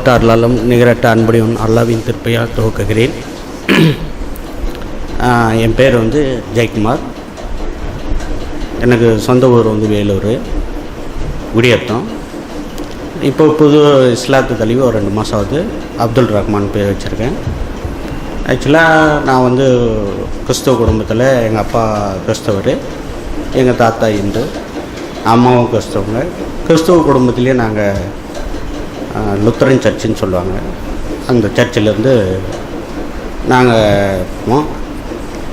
அளவற்ற அருளாலும் நிகரட்ட அன்புடையவன் அல்லாவின் திருப்பையால் துவக்குகிறேன். என் பேர் வந்து ஜெயக்குமார். எனக்கு சொந்த ஊர் வந்து வேலூர் குடியத்தம். இப்போ புது இஸ்லாத்து கழிவு ஒரு ரெண்டு மாதம் ஆகுது. அப்துல் ரஹ்மான் பேர் வச்சுருக்கேன். ஆக்சுவலாக நான் வந்து கிறிஸ்தவ குடும்பத்தில் எங்கள் அப்பா கிறிஸ்தவர் எங்கள் தாத்தா இந்து அம்மாவும் கிறிஸ்தவங்க. கிறிஸ்தவ குடும்பத்திலே நாங்கள் லுத்தரன் சர்ச்சுன்னு சொல்லுவாங்க. அந்த சர்ச்சிலேருந்து நாங்கள் போவோம்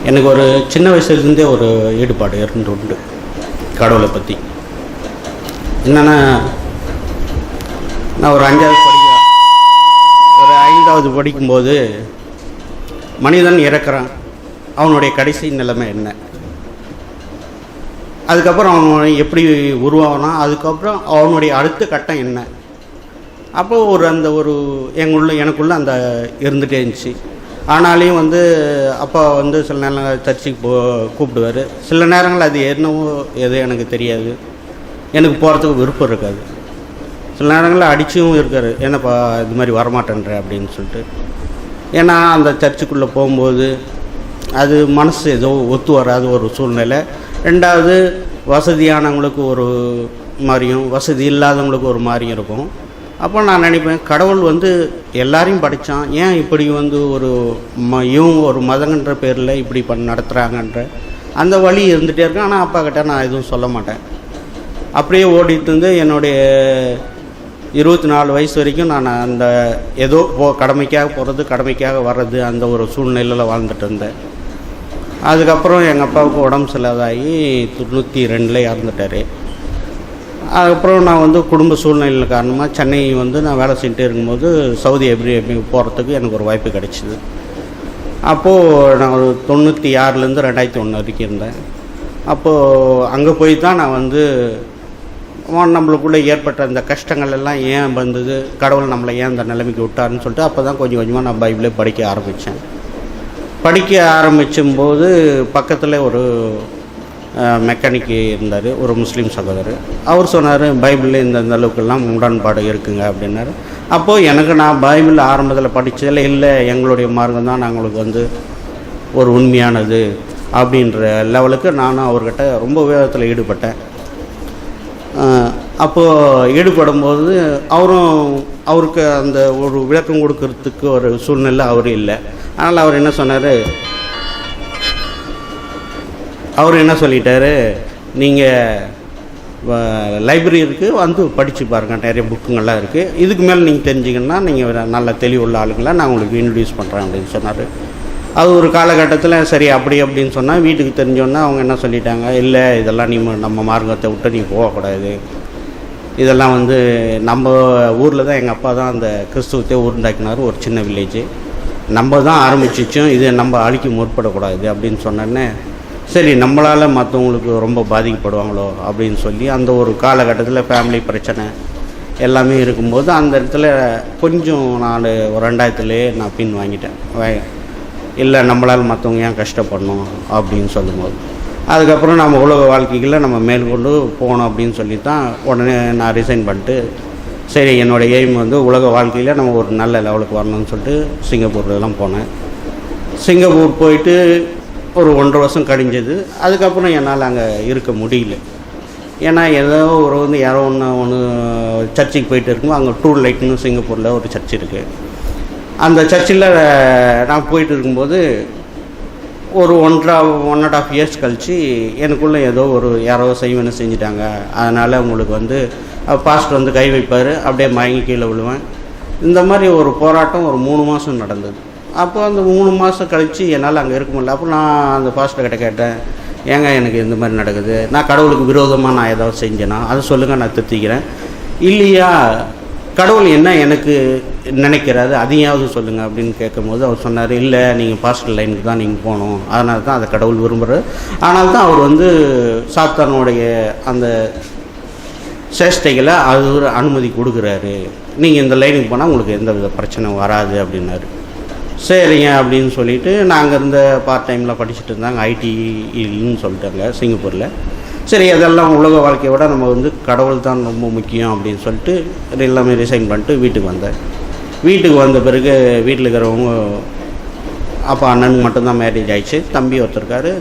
எனக்கு ஒரு சின்ன வயசுலேருந்தே ஒரு ஈடுபாடு இருந்து உண்டு கடவுளை பற்றி என்னென்னா நான் ஒரு அஞ்சாவது படிக்க ஒரு ஐந்தாவது படிக்கும்போது மனிதன் இறக்குறான். அவனுடைய கடைசி நிலைமை என்ன? அதுக்கப்புறம் அவன் எப்படி உருவாகனா அதுக்கப்புறம் அவனுடைய அடுத்த கட்டம் என்ன? அப்போ ஒரு அந்த ஒரு எங்களுள்ள எனக்குள்ளே அந்த இருந்துகிட்டே இருந்துச்சு. ஆனாலையும் வந்து அப்பா வந்து சில நேரம் சர்ச்சுக்கு போ கூப்பிடுவார். சில நேரங்கள் அது என்னவோ எதுவும் எனக்கு தெரியாது. எனக்கு போகிறதுக்கு விருப்பம் இருக்காது. சில நேரங்களில் அடிச்சும் இருக்காரு. என்னப்பா இது மாதிரி வரமாட்டேன்ற அப்படின்னு சொல்லிட்டு. ஏன்னா அந்த சர்ச்சுக்குள்ளே போகும்போது அது மனசு ஏதோ ஒத்து வராத ஒரு சூழ்நிலை. ரெண்டாவது வசதியானவங்களுக்கு ஒரு மாதிரியும் வசதி இல்லாதவங்களுக்கு ஒரு மாதிரியும் இருக்கும். அப்போ நான் நினைப்பேன் கடவுள் வந்து எல்லாரையும் படித்தான் ஏன் இப்படி வந்து ஒரு ம இவங்க ஒரு மதங்கன்ற பேரில் இப்படி பண் நடத்துகிறாங்கன்ற அந்த வழி இருந்துகிட்டே இருக்கேன் ஆனால் அப்பா கிட்ட நான் எதுவும் சொல்ல மாட்டேன். அப்படியே ஓடிட்டு இருந்து என்னுடைய இருபத்தி நாலு வயசு வரைக்கும் நான் அந்த ஏதோ போ கடமைக்காக போகிறது கடமைக்காக வர்றது அந்த ஒரு சூழ்நிலையில் வாழ்ந்துட்டு இருந்தேன். அதுக்கப்புறம் எங்கள் அப்பாவுக்கு உடம்பு சரியில்லாதாகி தொண்ணூற்றி ரெண்டில் இறந்துட்டார். அதுக்கப்புறம் நான் வந்து குடும்ப சூழ்நிலை காரணமாக சென்னை வந்து நான் வேலை செஞ்சுட்டே இருக்கும்போது சவுதி அரேபியா போகிறதுக்கு எனக்கு ஒரு வாய்ப்பு கிடைச்சிது. அப்போது நான் ஒரு தொண்ணூற்றி ஆறுலேருந்து ரெண்டாயிரத்தி ஒன்று வரைக்கும் இருந்தேன். அப்போது அங்கே போய் தான் நான் வந்து நம்மளுக்குள்ளே ஏற்பட்ட அந்த கஷ்டங்கள் எல்லாம் ஏன் வந்தது கடவுள் நம்மளை ஏன் அந்த நிலைமைக்கு விட்டாருன்னு சொல்லிட்டு அப்போ தான் கொஞ்சம் கொஞ்சமாக நான் பைபிளே படிக்க ஆரம்பித்தேன் படிக்க ஆரம்பிச்சும்போது பக்கத்தில் ஒரு மெக்கானிக்கு இருந்தார் ஒரு முஸ்லீம் சகோதரர். அவர் சொன்னார் பைபிளில் இந்த இந்த அளவுக்கெல்லாம் உடன்பாடு இருக்குங்க அப்படின்னாரு. அப்போது எனக்கு நான் பைபிள் ஆரம்பத்தில் படித்ததில் இல்லை எங்களுடைய மார்க்கம் தான் நாங்களுக்கு வந்து ஒரு உண்மையானது அப்படின்ற லெவலுக்கு நானும் அவர்கிட்ட ரொம்ப வேதத்தில் ஈடுபட்டேன். அப்போது ஈடுபடும்போது அவரும் அவருக்கு அந்த ஒரு விளக்கம் கொடுக்கறதுக்கு ஒரு சூழ்நிலை அவர் இல்லை. அதனால் அவர் என்ன சொன்னார் அவர் என்ன சொல்லிட்டாரு? நீங்கள் லைப்ரரி இருக்குது வந்து படித்து பாருங்கள் நிறைய புக்குங்கள்லாம் இருக்குது இதுக்கு மேலே நீங்கள் தெரிஞ்சிங்கன்னா நீங்கள் நல்ல தெளிவுள்ள ஆளுங்களை நான் உங்களுக்கு இன்ட்ரடியூஸ் பண்ணுறேன் அப்படின்னு சொன்னார். அது ஒரு காலகட்டத்தில் சரி அப்படி அப்படின்னு சொன்னால் வீட்டுக்கு தெரிஞ்சோன்னா அவங்க என்ன சொல்லிட்டாங்க? இல்லை இதெல்லாம் நீ நம்ம மார்க்கத்தை விட்டு நீ போகக்கூடாது. இதெல்லாம் வந்து நம்ம ஊரில் தான் எங்கள் அப்பா தான் அந்த கிறிஸ்துவத்தை உருண்டாக்கினார் ஒரு சின்ன வில்லேஜ் நம்ம தான் ஆரம்பிச்சிச்சோம். இதை நம்ம அழிக்க முற்படக்கூடாது அப்படின்னு சொன்னோன்னே சரி நம்மளால் மற்றவங்களுக்கு ரொம்ப பாதிக்கப்படுவாங்களோ அப்படின்னு சொல்லி அந்த ஒரு காலகட்டத்தில் ஃபேமிலி பிரச்சனை எல்லாமே இருக்கும்போது அந்த இடத்துல கொஞ்சம் நான் ஒரு ரெண்டாயிரத்துலேயே நான் பின் வாங்கிட்டேன். இல்லை நம்மளால் மற்றவங்க ஏன் கஷ்டப்படணும் அப்படின்னு சொல்லும்போது. அதுக்கப்புறம் நம்ம உலக வாழ்க்கைகளில் நம்ம மேற்கொண்டு போகணும் அப்படின்னு சொல்லி தான் உடனே நான் ரிசைன் பண்ணிட்டு சரி என்னோடய எய்ம் வந்து உலக வாழ்க்கையில் நம்ம ஒரு நல்ல லெவலுக்கு வரணும்னு சொல்லிட்டு சிங்கப்பூர்லாம் போனேன். சிங்கப்பூர் போயிட்டு ஒரு ஒன்றரை வருஷம் கழிஞ்சது. அதுக்கப்புறம் என்னால் அங்கே இருக்க முடியல. ஏன்னா ஏதோ ஒரு வந்து யாரோ ஒன்று ஒன்று சர்ச்சுக்கு போயிட்டு இருக்கும்போது அங்கே டூர் லைட்னு சிங்கப்பூரில் ஒரு சர்ச் இருக்குது அந்த சர்ச்சில் நான் போயிட்டு இருக்கும்போது ஒரு ஒன்றரை ஒன் அண்ட் ஆஃப் இயர்ஸ் கழித்து எனக்குள்ளே ஏதோ ஒரு யாரோ செய்வனை செஞ்சுட்டாங்க. அதனால் உங்களுக்கு வந்து பாஸ்ட் வந்து கை வைப்பார். அப்படியே மயங்கி கீழே விழுவேன். இந்த மாதிரி ஒரு போராட்டம் ஒரு மூணு மாதம் நடந்தது. அப்போ அந்த மூணு மாதம் கழித்து என்னால் அங்கே இருக்க முடியல. அப்போ நான் அந்த பாஸ்டர் கிட்ட கேட்டேன் ஏங்க எனக்கு இந்த மாதிரி நடக்குது. நான் கடவுளுக்கு விரோதமாக நான் ஏதாவது செஞ்சேன்னா அதை சொல்லுங்கள் நான் திருத்திக்கிறேன். இல்லையா? கடவுள் என்ன எனக்கு நினைக்கிறாரு? அதையாவது சொல்லுங்கள் அப்படின்னு கேட்கும்போது அவர் சொன்னார் இல்லை நீங்கள் பாஸ்டர் லைனுக்கு தான் நீங்கள் போகணும். அதனால தான் அதை கடவுள் விரும்புகிறார் ஆனால் தான் அவர் வந்து சாத்தானுடைய அந்த சேஷ்டைகளை அது ஒரு அனுமதி கொடுக்குறாரு. நீங்கள் இந்த லைனுக்கு போனால் உங்களுக்கு எந்த வித பிரச்சனை வராது அப்படின்னாரு. சரிங்க அப்படின்னு சொல்லிட்டு நாங்கள் இருந்த பார்ட் டைமில் படிச்சுட்டு இருந்தாங்க ஐடின்னு சொல்லிட்டாங்க சிங்கப்பூரில். சரி அதெல்லாம் உலக வாழ்க்கையை விட நம்ம வந்து கடவுள் தான் ரொம்ப முக்கியம் அப்படின்னு சொல்லிட்டு எல்லாமே ரிசைன் பண்ணிட்டு வீட்டுக்கு வந்தேன். வீட்டுக்கு வந்த பிறகு வீட்டில் இருக்கிறவங்க அப்பா அண்ணனுக்கு மட்டும்தான் மேரேஜ் ஆயிடுச்சு. தம்பி ஒருத்தருக்காரு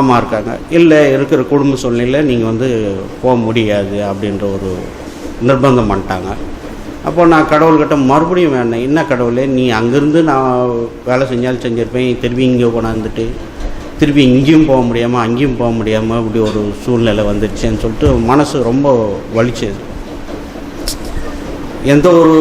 அம்மா இருக்காங்க. இல்லை இருக்கிற குடும்ப சூழ்நிலையில் நீங்கள் வந்து போக முடியாது அப்படின்ற ஒரு நிர்பந்தம் பண்ணிட்டாங்க. அப்போ நான் கடவுள்கிட்ட மறுபடியும் வேணேன் என்ன கடவுளே நீ அங்கேருந்து நான் வேலை செஞ்சாலும் செஞ்சுருப்பேன் திருப்பி இங்கே கொண்டாந்துட்டு திருப்பி இங்கேயும் போக முடியாமல் அங்கேயும் போக முடியாமல் இப்படி ஒரு சூழ்நிலை வந்துடுச்சேன்னு சொல்லிட்டு மனசு ரொம்ப வலிச்சது. எந்த ஒரு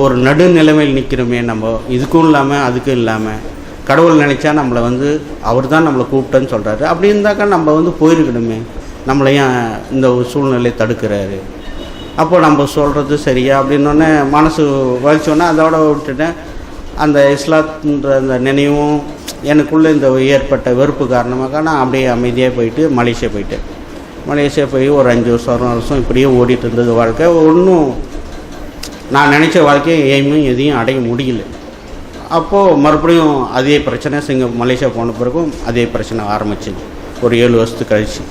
ஒரு நடுநிலைமையில் நிற்கிறோமே நம்ம இதுக்கும் இல்லாமல் அதுக்கும் இல்லாமல் கடவுள் நினச்சா நம்மளை வந்து அவர் தான் நம்மளை கூப்பிட்டேன்னு சொல்கிறாரு அப்படி இருந்தாக்கா நம்ம வந்து போயிருக்கணுமே நம்மளை ஏன் இந்த ஒரு தடுக்கிறாரு? அப்போ நம்ம சொல்கிறது சரியா அப்படின்னோடனே மனசு வலிச்சோன்னே அதோட விட்டுட்டேன் அந்த இஸ்லாத்துன்ற அந்த நினைவும் எனக்குள்ளே இந்த ஏற்பட்ட வெறுப்பு காரணமாக நான் அப்படியே அமைதியாக போயிட்டு மலேசியா போயிட்டேன் மலேசியா போய் ஒரு அஞ்சு வருஷம் ஆறு வருஷம் இப்படியே ஓடிட்டு இருந்தது வாழ்க்கை. ஒன்றும் நான் நினச்ச வாழ்க்கையை எய்மும் எதையும் அடைய முடியல. அப்போது மறுபடியும் அதே பிரச்சனை சிங்க மலேசியா போன பிறகும் அதே பிரச்சனை ஆரம்பிச்சு ஒரு ஏழு வருஷத்துக்கு கழிச்சு.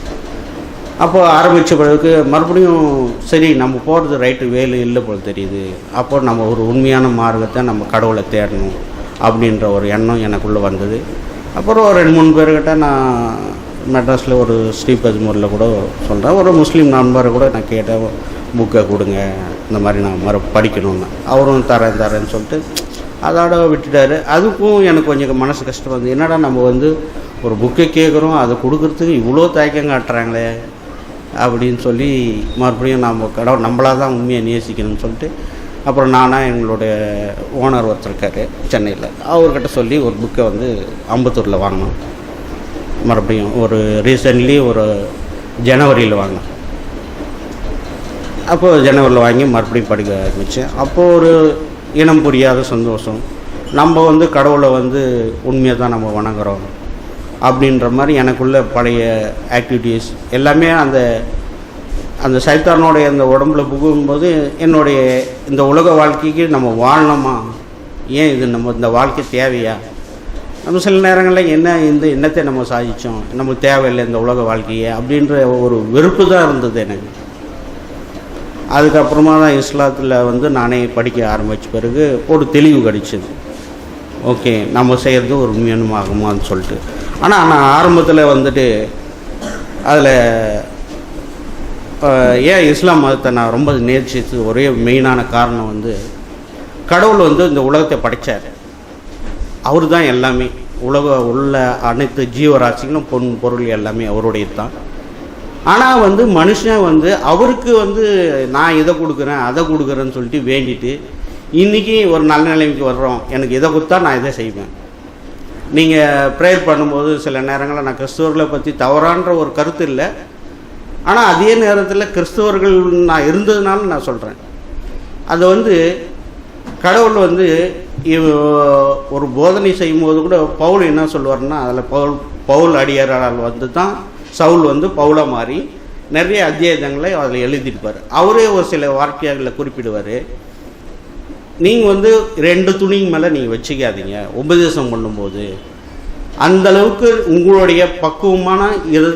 அப்போ ஆரம்பித்த பிறகு மறுபடியும் சரி நம்ம போகிறது ரைட்டு வேலு இல்லை போல் தெரியுது. அப்போ நம்ம ஒரு உண்மையான மார்க்கத்தை நம்ம கடவுளை தேடணும் அப்படின்ற ஒரு எண்ணம் எனக்குள்ளே வந்தது. அப்புறம் ஒரு ரெண்டு மூணு பேர்கிட்ட நான் மெட்ராஸில் ஒரு ஸ்ரீபெரும்பூரில் கூட சொல்கிறேன் ஒரு முஸ்லீம் நண்பரை கூட நான் கேட்டேன் புக்கை கொடுங்க இந்த மாதிரி நான் மறு படிக்கணும்னு. அவரும் தரேன் தரேன்னு சொல்லிட்டு அதோட விட்டுட்டாரு. அதுக்கும் எனக்கு கொஞ்சம் மனசு கஷ்டம் வந்து என்னடா நம்ம வந்து ஒரு புக்கை கேட்குறோம் அதை கொடுக்குறதுக்கு இவ்வளோ தயக்கம் காட்டுறாங்களே. அப்படின்னு சொல்லி மறுபடியும் நம்ம கடவுள் நம்மளாக தான் உண்மையை நேசிக்கணும்னு சொல்லிட்டு அப்புறம் நானாக எங்களுடைய ஓனர் ஒருத்தர் இருக்கார் சென்னையில். அவர்கிட்ட சொல்லி ஒரு புக்கை வந்து அம்பத்தூரில் வாங்கினோம். மறுபடியும் ஒரு ரீசன்ட்லி ஒரு ஜனவரியில் வாங்கினோம். அப்போது ஜனவரியில் வாங்கி மறுபடியும் படிக்க ஆரம்பித்தேன் அப்போது ஒரு இனம் புரியாத சந்தோஷம். நம்ம வந்து கடவுளை வந்து உண்மையை தான் நம்ம வணங்குறோம். அப்படின்ற மாதிரி எனக்குள்ள பழைய ஆக்டிவிட்டீஸ் எல்லாமே அந்த அந்த சைத்தானோடைய அந்த உடம்புல புகும்போது என்னுடைய இந்த உலக வாழ்க்கைக்கு நம்ம வாழணுமா? ஏன் இது நம்ம இந்த வாழ்க்கை தேவையா? நம்ம சில நேரங்களில் என்ன இந்த என்னத்தை நம்ம சாதித்தோம் நமக்கு தேவையில்லை இந்த உலக வாழ்க்கையை அப்படின்ற ஒரு வெறுப்பு தான் இருந்தது எனக்கு. அதுக்கப்புறமா தான் இஸ்லாத்தில் வந்து நானே படிக்க ஆரம்பித்த பிறகு ஒரு தெளிவு கிடைச்சிது. ஓகே நம்ம செய்கிறது ஒரு உண்மையானுமாகுமான்னு சொல்லிட்டு. ஆனால் நான் ஆரம்பத்தில் வந்துட்டு அதில் ஏன் இஸ்லாம் மதத்தை நான் ரொம்ப நேர்ச்சித்து ஒரே மெயினான காரணம் வந்து கடவுள் வந்து இந்த உலகத்தை படைத்தார் அவர் தான் எல்லாமே. உலக உள்ள அனைத்து ஜீவராசிகளும் பொன் பொருள் எல்லாமே அவருடைய தான் ஆனால் வந்து மனுஷன் வந்து அவருக்கு வந்து நான் இதை கொடுக்குறேன் அதை கொடுக்குறேன்னு சொல்லிட்டு வேண்டிட்டு இன்றைக்கி ஒரு நல்ல நிலைமைக்கு வர்றோம் எனக்கு இதை கொடுத்தா நான் இதை செய்வேன். நீங்கள் ப்ரேயர் பண்ணும்போது சில நேரங்களில் நான் கிறிஸ்துவர்களை பற்றி தவறான்ற ஒரு கருத்து இல்லை. ஆனால் அதே நேரத்தில் கிறிஸ்தவர்கள் நான் இருந்ததுனால நான் சொல்கிறேன் அது வந்து கடவுள் வந்து ஒரு போதனை செய்யும்போது கூட பவுல் என்ன சொல்லுவார்னா அதில் பவுல் பவுல் அடியாரால் வந்து தான் சவுல் வந்து பவுலாக மாறி நிறைய அத்தியாயங்களை அதில் எழுதியிருப்பார். அவரே ஒரு சில வார்த்தைகளை குறிப்பிடுவார். நீங்கள் வந்து ரெண்டு துணிக்கு மேலே நீங்கள் வச்சுக்காதீங்க. உபதேசம் பண்ணும்போது. அந்தளவுக்கு உங்களுடைய பக்குவமான இரு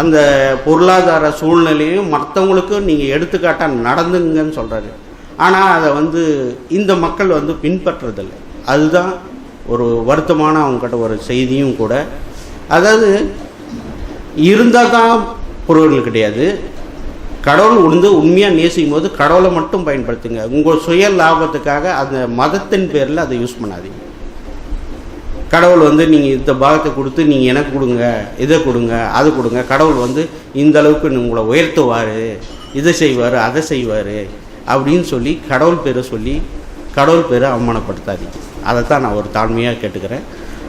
அந்த பொருளாதார சூழ்நிலையும் மற்றவங்களுக்கு நீங்கள் எடுத்துக்காட்டாக நடந்துங்கன்னு சொல்கிறாரு ஆனால் அதை வந்து இந்த மக்கள் வந்து பின்பற்றுறதில்லை அதுதான் ஒரு வருத்தமான அவங்ககிட்ட ஒரு செய்தியும் கூட. அதாவது இருந்தால் தான் பொருள்கள் கிடையாது. கடவுள் வந்து உண்மையாக நேசிக்கும் போது கடவுளை மட்டும் பயன்படுத்துங்க. உங்கள் சுய லாபத்துக்காக அந்த மதத்தின் பேரில் அதை யூஸ் பண்ணாதீங்க. கடவுள் வந்து நீங்கள் இந்த பாகத்தை கொடுத்து நீங்கள் எனக்கு கொடுங்க இதை கொடுங்க அதை கொடுங்க. கடவுள் வந்து இந்த அளவுக்கு உங்களை உயர்த்துவார் இதை செய்வார் அதை செய்வார் அப்படின்னு சொல்லி கடவுள் பேரை சொல்லி கடவுள் பேரை அவமானப்படுத்தாதீங்க. அதை தான் நான் ஒரு தாழ்மையாக கேட்டுக்கிறேன்.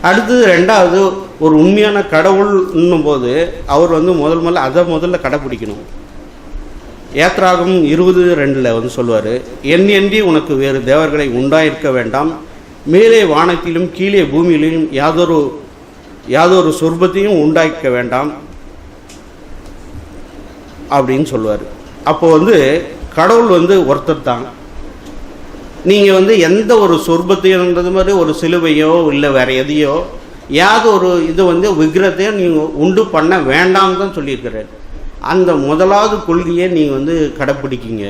அடுத்தது ரெண்டாவது ஒரு உண்மையான கடவுள்ன்னும் போது அவர் வந்து முதல் முதல்ல அதை முதல்ல கடைப்பிடிக்கணும். ஏத்ராகம் இருபது ரெண்டில் வந்து சொல்லுவார் என் எண்ணி உனக்கு வேறு தேவர்களை உண்டாயிருக்க வேண்டாம். மேலே வானத்திலும் கீழே பூமியிலும் யாதொரு யாதொரு சொர்பத்தையும் உண்டாக்க வேண்டாம். அப்படின்னு சொல்லுவார். அப்போ வந்து கடவுள் வந்து ஒருத்தர் தான். நீங்கள் வந்து எந்த ஒரு சொர்பத்தையோன்றது மாதிரி ஒரு சிலுவையோ இல்லை வேற எதையோ யாவது ஒரு இது வந்து விக்கிரத்தையும் நீங்கள் உண்டு பண்ண வேண்டாம்னு தான் சொல்லியிருக்கிறார். அந்த முதலாவது கொள்கையை நீங்கள் வந்து கடைப்பிடிக்கிங்க.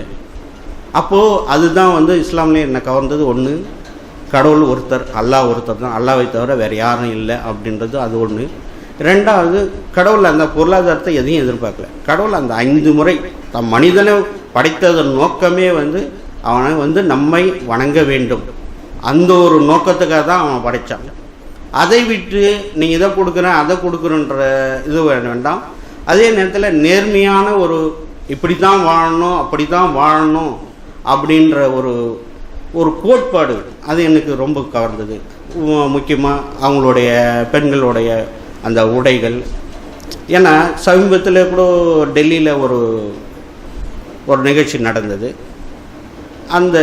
அப்போது அதுதான் வந்து இஸ்லாம்லேயே என்னை கவர்ந்தது? ஒன்று கடவுள் ஒருத்தர் அல்லாஹ் ஒருத்தர் தான். அல்லாவை தவிர வேறு யாரும் இல்லை அப்படின்றது அது ஒன்று ரெண்டாவது கடவுள் அந்த பொருளாதாரத்தை எதையும் எதிர்பார்க்கல. கடவுள் அந்த ஐந்து முறை தம் மனிதனை படைத்ததன் நோக்கமே வந்து அவனை வந்து நம்மை வணங்க வேண்டும். அந்த ஒரு நோக்கத்துக்காக தான் அவன் படைத்தான் அதை விட்டு நீ இதை கொடுக்குறேன் அதை கொடுக்குறன்ற இது வேண்டாம். அதே நேரத்தில் நேர்மையான ஒரு இப்படி தான் வாழணும் அப்படி தான் வாழணும் அப்படின்ற ஒரு ஒரு கோட்பாடு. அது எனக்கு ரொம்ப கவர்ந்தது. முக்கியமாக அவங்களுடைய பெண்களுடைய அந்த உடைகள். ஏன்னா சமீபத்தில் கூட டெல்லியில் ஒரு ஒரு நிகழ்ச்சி நடந்தது. அந்த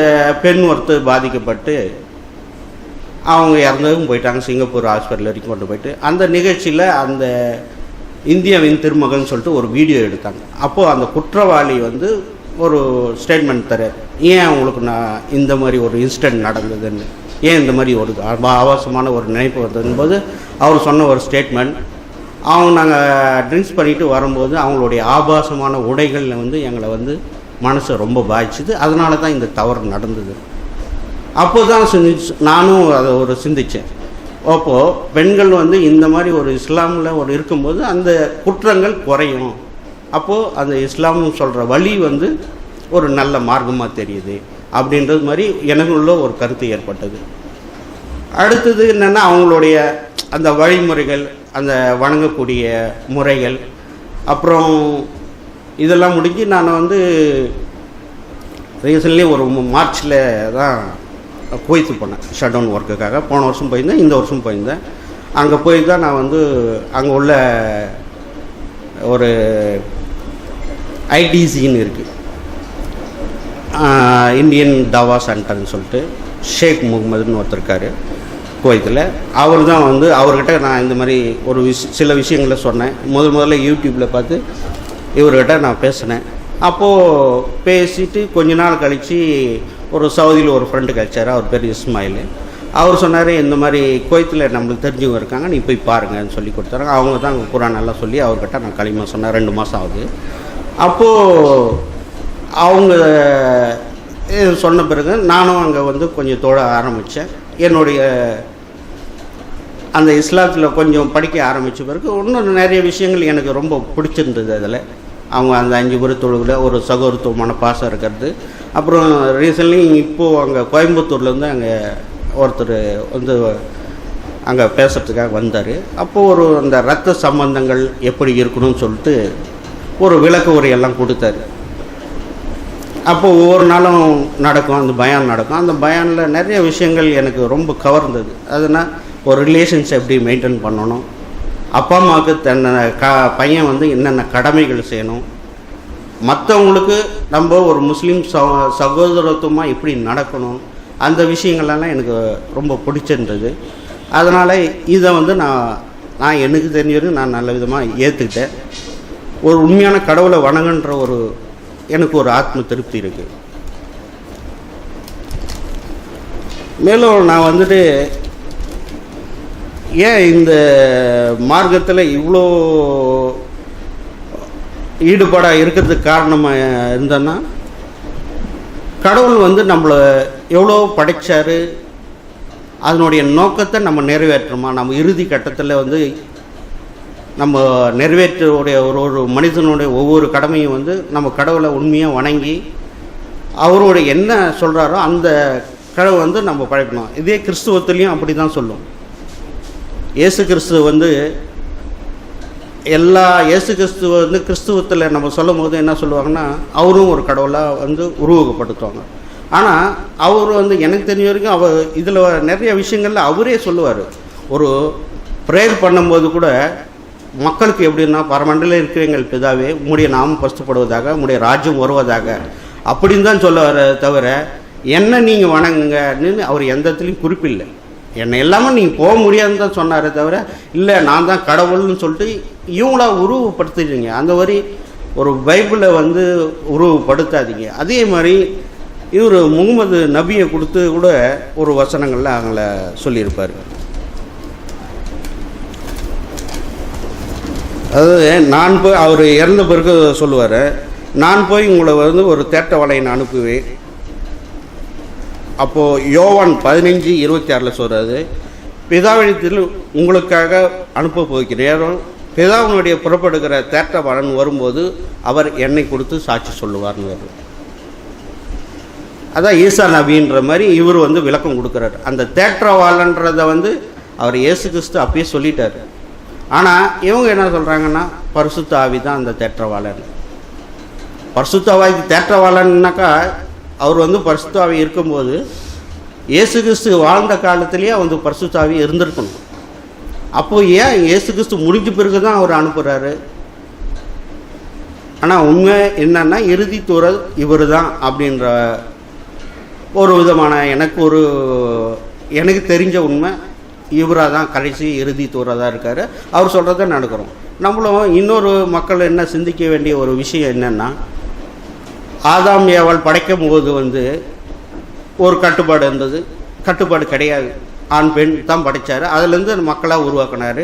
பெண் ஒருத்தர் பாதிக்கப்பட்டு அவங்க இறந்ததும் போயிட்டாங்க. சிங்கப்பூர் ஹாஸ்பிட்டல் வரைக்கும் கொண்டு போயிட்டு. அந்த நிகழ்ச்சியில் அந்த இந்தியாவின் திருமகன் சொல்லிட்டு ஒரு வீடியோ எடுத்தாங்க. அப்போது அந்த குற்றவாளி வந்து ஒரு ஸ்டேட்மெண்ட் தர ஏன் அவங்களுக்கு நான் இந்த மாதிரி ஒரு இன்சிடெண்ட் நடந்ததுன்னு? ஏன் இந்த மாதிரி ஒரு ஆபாசமான ஒரு நினைப்பு வந்ததுன்னு போது அவர் சொன்ன ஒரு ஸ்டேட்மெண்ட் அவங்க நாங்கள் ட்ரிங்க்ஸ் பண்ணிட்டு வரும்போது அவங்களுடைய ஆபாசமான உடைகளில் வந்து எங்களை வந்து மனசை ரொம்ப பாதிச்சுது. அதனால தான் இந்த தவறு நடந்தது. அப்போ தான் சிந்திச்சு நானும் அதை ஒரு சிந்தித்தேன் அப்போது பெண்கள் வந்து இந்த மாதிரி ஒரு இஸ்லாமில் ஒரு இருக்கும்போது அந்த குற்றங்கள் குறையும். அப்போது அந்த இஸ்லாம்னு சொல்கிற வழி வந்து ஒரு நல்ல மார்க்கமாக தெரியுது அப்படின்றது மாதிரி எனக்குள்ள ஒரு கருத்து ஏற்பட்டது. அடுத்தது என்னென்னா அவங்களுடைய அந்த வழிமுறைகள் அந்த வணங்கக்கூடிய முறைகள் அப்புறம் இதெல்லாம் முடிஞ்சு நான் வந்து ரீசன்லி ஒரு மார்ச்சில் தான் குவைத்து போனேன் ஷட் டவுன் ஒர்க்குக்காக போன வருஷம் போயிருந்தேன் இந்த வருஷம் போயிருந்தேன். அங்கே போய் தான் நான் வந்து அங்கே உள்ள ஒரு ஐடிசின்னு இருக்குது இந்தியன் தாவா சென்டர்னு சொல்லிட்டு ஷேக் முகமதுன்னு ஒருத்தர் இருக்கார் குவைத்தில். அவர் தான் வந்து அவர்கிட்ட நான் இந்த மாதிரி ஒரு விஷ சில விஷயங்களை சொன்னேன். முதல் முதல்ல யூடியூப்பில் பார்த்து இவர்கிட்ட நான் பேசினேன். அப்போது பேசிட்டு கொஞ்ச நாள் கழித்து ஒரு சவுதியில் ஒரு ஃப்ரெண்டு கிடைச்சார் அவர் பேர் இஸ்மாயில். அவர் சொன்னார் இந்த மாதிரி கோயத்தில் நம்மளுக்கு தெரிஞ்சவங்க இருக்காங்க நீ போய் பாருங்கன்னு சொல்லி கொடுத்தாங்க அவங்க தான் அங்கே குரான் நல்லா சொல்லி அவர்கிட்ட நான் களிமா சொன்னேன் ரெண்டு மாதம் ஆகுது. அப்போது அவங்க சொன்ன பிறகு நானும் அங்கே வந்து கொஞ்சம் தொழ ஆரம்பித்தேன் என்னுடைய அந்த இஸ்லாத்தில் கொஞ்சம் படிக்க ஆரம்பித்த பிறகு இன்னும் நிறைய விஷயங்கள் எனக்கு ரொம்ப பிடிச்சிருந்தது அதில். அவங்க அந்த அஞ்சு பேர் தொழுகில் ஒரு சகோதரத்துவமான பாசம் இருக்கிறது. அப்புறம் ரீசன்ட்லி இப்போது அங்கே கோயம்புத்தூர்லேருந்து அங்கே ஒருத்தர் வந்து அங்கே பேசுகிறதுக்காக வந்தார். அப்போது ஒரு அந்த ரத்த சம்பந்தங்கள் எப்படி இருக்கணும்னு சொல்லிட்டு ஒரு விளக்க உரையெல்லாம் கொடுத்தாரு. அப்போ ஒவ்வொரு நாளும் நடக்கும் அந்த பயான் நடக்கும். அந்த பயானில் நிறைய விஷயங்கள் எனக்கு ரொம்ப கவர்ந்தது. அதுனால் ஒரு ரிலேஷன்ஸ் எப்படி மெயின்டைன் பண்ணணும்? அப்பா அம்மாவுக்கு தன்னை க பையன் வந்து என்னென்ன கடமைகள் செய்யணும் மற்றவங்களுக்கு நம்ம ஒரு முஸ்லீம் ச சகோதரத்துவமாக எப்படி நடக்கணும் அந்த விஷயங்கள்லாம் எனக்கு ரொம்ப பிடிச்சிருந்தது. அதனால் இதை வந்து நான் நான் எனக்கு தெரிஞ்ச வரைக்கும் நான் நல்ல விதமாக ஏற்றுக்கிட்டேன் ஒரு உண்மையான கடவுளை வணங்குன்ற ஒரு எனக்கு ஒரு ஆத்ம திருப்தி இருக்குது மேலும் நான் வந்துட்டு ஏன் இந்த மார்க்கத்தில் இவ்வளோ ஈடுபாடாக இருக்கிறதுக்கு காரணமாக இருந்தேன்னா கடவுள் வந்து நம்மளை எவ்வளோ படைச்சாரு அதனுடைய நோக்கத்தை நம்ம நிறைவேற்றுமா நம்ம இறுதி கட்டத்தில் வந்து நம்ம நிறைவேற்றக்கூடிய ஒரு ஒரு மனிதனுடைய ஒவ்வொரு கடமையும் வந்து நம்ம கடவுளை உண்மையாக வணங்கி அவரோட என்ன சொல்கிறாரோ அந்த கடவுள் வந்து நம்ம பழக்கணும் இதே கிறிஸ்துவத்துலேயும் அப்படி தான் சொல்லும். இயேசு கிறிஸ்துவ வந்து எல்லா இயேசு கிறிஸ்துவ வந்து கிறிஸ்துவத்தில் நம்ம சொல்லும் போது என்ன சொல்லுவாங்கன்னா அவரும் ஒரு கடவுளாக வந்து உருவகப்படுத்துவாங்க. ஆனால் அவர் வந்து எனக்கு தெரிஞ்ச வரைக்கும் அவர் இதில் நிறைய விஷயங்கள்ல அவரே சொல்லுவார். ஒரு ப்ரேயர் பண்ணும்போது கூட மக்களுக்கு எப்படின்னா பரமண்டல இருக்கிற எங்கள் பிதாவே உங்களுடைய நாமம் பஸ்துப்படுவதாக உங்களுடைய ராஜ்யம் வருவதாக அப்படின்னு தான் சொல்லுவார் தவிர என்ன நீங்கள் வணங்குங்கன்னு அவர் எந்த இடத்துலையும் குறிப்பில்லை. என்னை எல்லாமே நீங்கள் போக முடியாதுன்னு தான் சொன்னாரே தவிர இல்லை நான் தான் கடவுள்னு சொல்லிட்டு இவங்களா உருவப்படுத்திடுங்க அந்த மாதிரி ஒரு பைபிளை வந்து உருவப்படுத்தாதீங்க அதே மாதிரி இவர் முகமது நபியை கொடுத்து கூட ஒரு வசனங்களில் அவங்கள சொல்லியிருப்பார். அதாவது நான் போய் அவர் இறந்த பிறகு சொல்லுவார் நான் போய் உங்களை வந்து ஒரு தேட்ட நான் அனுப்புவேன். அப்போது யோவான் பதினஞ்சு இருபத்தி ஆறில் சொல்கிறது பிதாவிடத்தில் உங்களுக்காக அனுப்ப போகிறேன். பிதாவினுடைய புறப்படுகிற தேற்றவாளன் வரும்போது அவர் என்னை கொடுத்து சாட்சி சொல்லுவார்னு வரும் அதான் ஈசா நபின்ற மாதிரி இவர் வந்து விளக்கம் கொடுக்குறாரு. அந்த தேற்றவாளன்றதை வந்து அவர் இயேசு கிறிஸ்து அப்பயே சொல்லிட்டார். ஆனால் இவங்க என்ன சொல்கிறாங்கன்னா பரிசுத்த ஆவி தான் அந்த தேற்றவாளன். பரிசுத்த ஆவி தேற்றவாளன்னாக்கா அவர் வந்து பரிசுத்தாவி இருக்கும்போது இயேசு கிறிஸ்து வாழ்ந்த காலத்திலேயே வந்து பரிசுத்தாவி இருந்திருக்கணும். அப்போது ஏன் இயேசு கிறிஸ்து முடிஞ்ச பிறகு தான் அவர் அனுப்புகிறாரு ஆனால் உண்மை என்னன்னா இறுதி தூரல் இவர் தான் அப்படின்ற ஒரு விதமான எனக்கு ஒரு எனக்கு தெரிஞ்ச உண்மை இவராக தான் கடைசி இறுதி தூரதாக இருக்கார். அவர் சொல்கிறத நடக்கிறோம். நம்மளும் இன்னொரு மக்கள் என்ன சிந்திக்க வேண்டிய ஒரு விஷயம் என்னென்னா ஆதாம் ஏவாள் படைக்கும் போது வந்து ஒரு கட்டுப்பாடு இருந்தது. கட்டுப்பாடு கிடையாது. ஆண் பெண் தான் படைச்சார். அதுலேருந்து மக்களாக உருவாக்கினார்.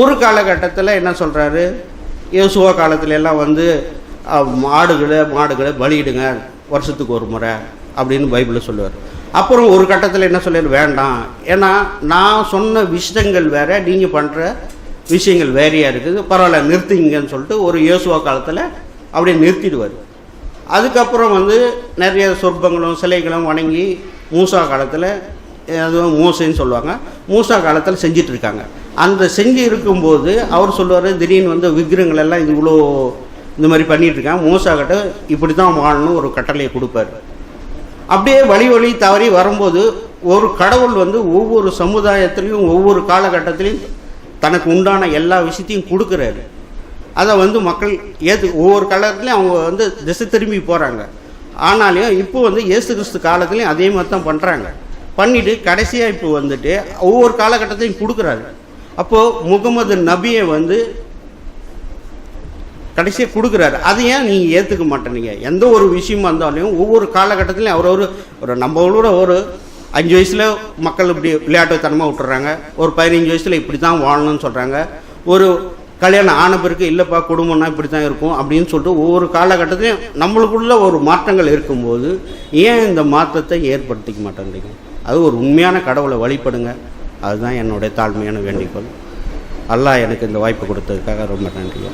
ஒரு காலகட்டத்தில் என்ன சொல்கிறாரு இயேசுவா காலத்துல எல்லாம் வந்து மாடுகளை மாடுகளை பலியிடுங்க. வருஷத்துக்கு ஒரு முறை அப்படின்னு பைபிளில் சொல்லுவார். அப்புறம் ஒரு கட்டத்தில் என்ன சொல்லிடு வேண்டாம். ஏன்னா நான் சொன்ன விஷயங்கள் வேறு நீங்கள் பண்ணுற விஷயங்கள் வேறையாக இருக்குது. பரவாயில்ல நிறுத்திங்கன்னு சொல்லிட்டு ஒரு இயேசுவா காலத்தில் அப்படியே நிறுத்திடுவார். அதுக்கப்புறம் வந்து நிறைய சொற்பங்களும் சிலைகளும் வணங்கி மூசா காலத்தில் அதுவும் மூசைன்னு சொல்லுவாங்க. மூசா காலத்தில் செஞ்சிட்ருக்காங்க. அந்த செஞ்சு இருக்கும்போது அவர் சொல்லுவார் திடீர்னு வந்து விக்கிரங்கள் எல்லாம் இது இவ்வளோ இந்த மாதிரி பண்ணிட்டு மூசா கிட்ட இப்படி தான் வாழணும் ஒரு கட்டளையை கொடுப்பாரு. அப்படியே வழி வழி தவறி வரும்போது ஒரு கடவுள் வந்து ஒவ்வொரு சமுதாயத்திலையும் ஒவ்வொரு காலகட்டத்திலையும் தனக்கு உண்டான எல்லா விஷயத்தையும் கொடுக்குறாரு. அதை வந்து மக்கள் ஏற்று ஒவ்வொரு காலத்துலேயும் அவங்க வந்து திசை திரும்பி போகிறாங்க ஆனாலும் இப்போ வந்து இயேசு கிறிஸ்து காலத்துலேயும் அதே மாதிரி தான் பண்ணுறாங்க பண்ணிவிட்டு கடைசியாக இப்போ வந்துட்டு ஒவ்வொரு காலகட்டத்தையும் கொடுக்குறாரு. அப்போது முகமது நபியை வந்து கடைசியாக கொடுக்குறாரு. அதை ஏன் நீங்கள் ஏற்றுக்க மாட்டேனீங்க? எந்த ஒரு விஷயமா இருந்தாலும் ஒவ்வொரு காலகட்டத்திலையும் அவர் ஒரு ஒரு நம்மளோட ஒரு அஞ்சு வயசில் மக்கள் இப்படி விளையாட்டுத்தனமாக விட்டுறாங்க. ஒரு பதினஞ்சு வயசில் இப்படி தான் வாழணும்னு சொல்கிறாங்க ஒரு கல்யாணம் ஆன பிறகு இல்லைப்பா குடும்பம்னா இப்படி தான் இருக்கும் அப்படின்னு சொல்லிட்டு ஒவ்வொரு காலகட்டத்திலையும் நம்மளுக்குள்ள ஒரு மாற்றங்கள் இருக்கும்போது ஏன் இந்த மாற்றத்தை ஏற்படுத்திக்க மாட்டேங்கிறீங்க? அது ஒரு உண்மையான கடவுளை வழிபடுங்க. அதுதான் என்னுடைய தாழ்மையான வேண்டிக்கோள் அல்லாஹ் எனக்கு இந்த வாய்ப்பு கொடுத்ததுக்காக ரொம்ப நன்றியா